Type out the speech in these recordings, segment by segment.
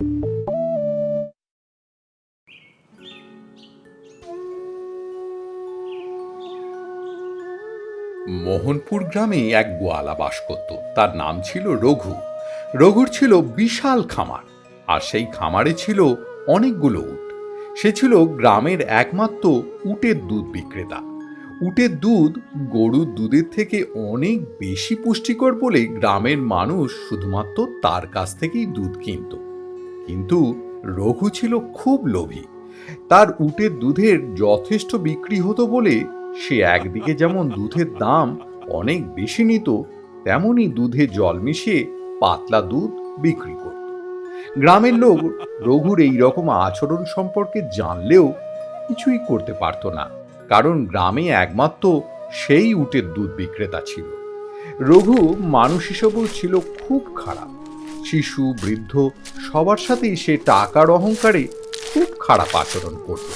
মোহনপুর গ্রামে এক গোয়ালা বাস করত। তার নাম ছিল রঘু। রঘুর ছিল বিশাল খামার, আর সেই খামারে ছিল অনেকগুলো উট। সে ছিল গ্রামের একমাত্র উটের দুধ বিক্রেতা। উটের দুধ গরুর দুধের থেকে অনেক বেশি পুষ্টিকর বলে গ্রামের মানুষ শুধুমাত্র তার কাছ থেকেই দুধ কিনত। কিন্তু রঘু ছিল খুব লোভী। তার উটের দুধের যথেষ্ট বিক্রি হতো বলে সে একদিকে যেমন দুধের দাম অনেক বেশি নিত, তেমনি দুধে জল মিশিয়ে পাতলা দুধ বিক্রি করত। গ্রামের লোক রঘুর এই রকম আচরণ সম্পর্কে জানলেও কিছুই করতে পারতো না, কারণ গ্রামে একমাত্র সেই উটের দুধ বিক্রেতা ছিল। রঘু মানুষ হিসেবেও ছিল খুব খারাপ। শিশু বৃদ্ধ সবার সাথেই সে টাকার অহংকারে খুব খারাপ আচরণ করত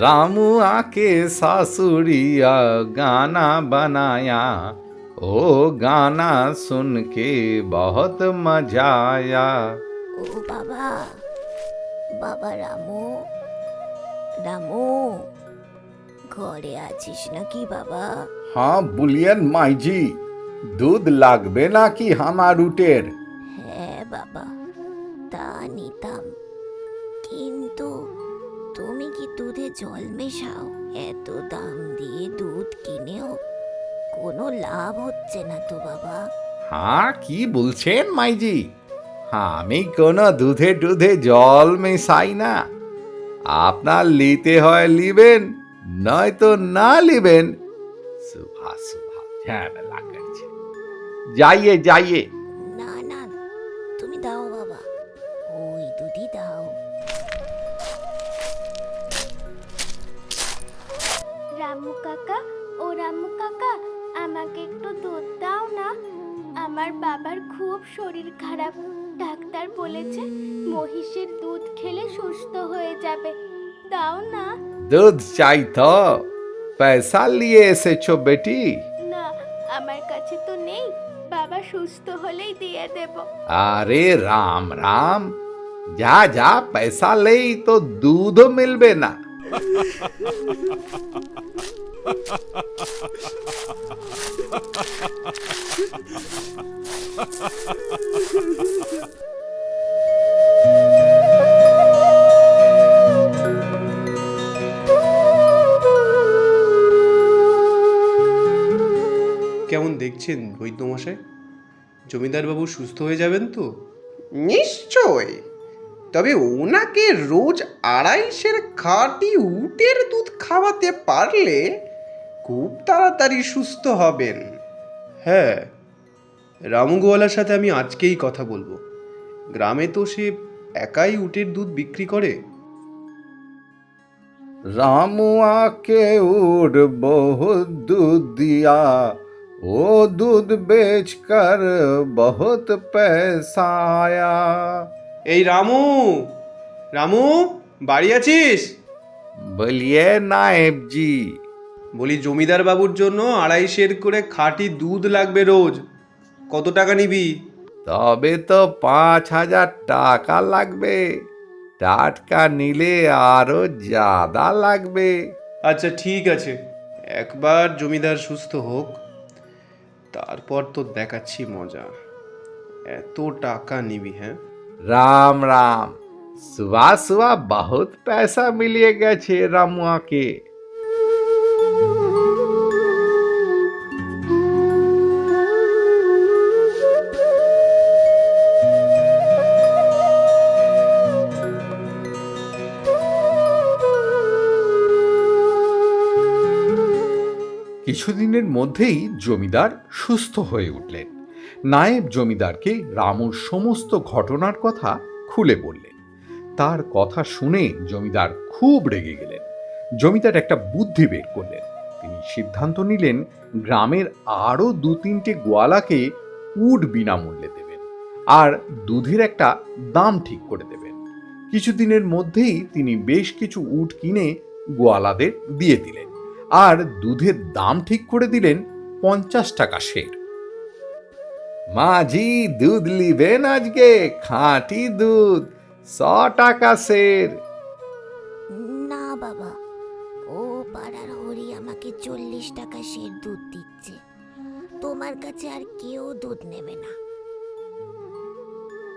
রামু আকে শাশুড়িয়া গানা বানায়া ও গানা শুনকে বহুত মজায়া। ও বাবা বাবা রামু রামু ঘরে আছিস নাকি বাবা? হ্যাঁ বুলিয়ান মাইজি দুধ লাগবে নাকি হামার উটের? বাবা। তা নিতাম। কিন্তু তুমি কি দুধে জল মেশাও? এত দাম দিয়ে দুধ কিনেও কোনো লাভ হচ্ছে না তো বাবা। হ্যাঁ কি বলছেন মাইজি? আমি কোনো দুধে দুধে জল মেশাই না। আপনার লিতে হয় লিবেন, নয়তো না লিবেন। সুভা সুভা, ঝামেলা করছে। যাইয়ে যাইয়ে। দাও বাবা। ওই দুধই দাও। রামু কাকা ও রামু কাকা আমাকে একটু দুধ দাও না। আমার বাবার খুব শরীর খারাপ। ডাক্তার বলেছে মহিষের দুধ খেলে সুস্থ হয়ে যাবে। দাও না। দুধ চাই তো। পয়সা লিয়ে এসেছ বেটি। সুস্থ হলেই দিয়ে দেব। আরে রাম রাম যা যা পয়সা লেই তো দুধও মিলবে না। কেমন দেখছেন বৈদ্যমশাই জমিদারবাবু সুস্থ হয়ে যাবেন তো? নিশ্চয়। তবে ওনাকে রোজ আড়াইশের খাঁটি উটের দুধ খাওয়াতে পারলে খুব তাড়াতাড়ি সুস্থ হবেন। হ্যাঁ রামুগোয়ালার সাথে আমি আজকেই কথা বলব। গ্রামে তো সে একাই উটের দুধ বিক্রি করে। রামুয়াকে উঠ বহু দুধ দিয়া। वो दूध बेचकर बहुत पैसा आया এই রামু রামু বাড়ি আছিস बोलिए नायब जी বলি জমিদার বাবুর জন্য আড়াইশের করে খাঁটি দুধ লাগবে রোজ কত টাকা নিবি তবে তো পাঁচ হাজার টাকা লাগবে টাটকা নিলে আরো জাদা লাগবে আচ্ছা ঠিক আছে একবার জমিদার সুস্থ হোক তারপর তো দেখাচ্ছি মজা এত টাকা নিবি হ্যাঁ राम राम सुबह सुबह बहुत पैसा मिलिए গেছে রামুয়াকে কিছুদিনের মধ্যেই জমিদার সুস্থ হয়ে উঠলেন। নায়েব জমিদারকে রামুর সমস্ত ঘটনার কথা খুলে বললেন। তার কথা শুনে জমিদার খুব রেগে গেলেন। জমিদার একটা বুদ্ধি বের করলেন। তিনি সিদ্ধান্ত নিলেন, গ্রামের আরও দু তিনটে গোয়ালাকে উট বিনামূল্যে দেবেন আর দুধের একটা দাম ঠিক করে দেবেন। কিছুদিনের মধ্যেই তিনি বেশ কিছু উট কিনে গোয়ালাদের দিয়ে দিলেন। আর দুধের দাম ঠিক করে দিলেন পঞ্চাশ টাকা শের মাঝি দুধ লিবেন আজকে খাঁটি দুধ ছ টাকা সের। না বাবা ও পাড়ার হরি আমাকে চল্লিশ টাকা সের দুধ দিচ্ছে। তোমার কাছে আর কেউ দুধ নেবে না।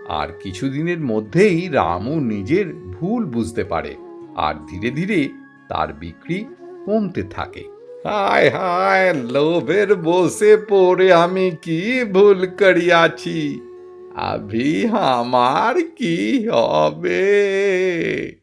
আর কিছুদিনের মধ্যেই রামু নিজের ভুল বুঝতে পারে আর ধীরে ধীরে তার বিক্রি কমতে থাকে। হায় হায়, লোভের বসে পড়ে আমি কি ভুল করিয়াছি? আভি আমার কি হবে?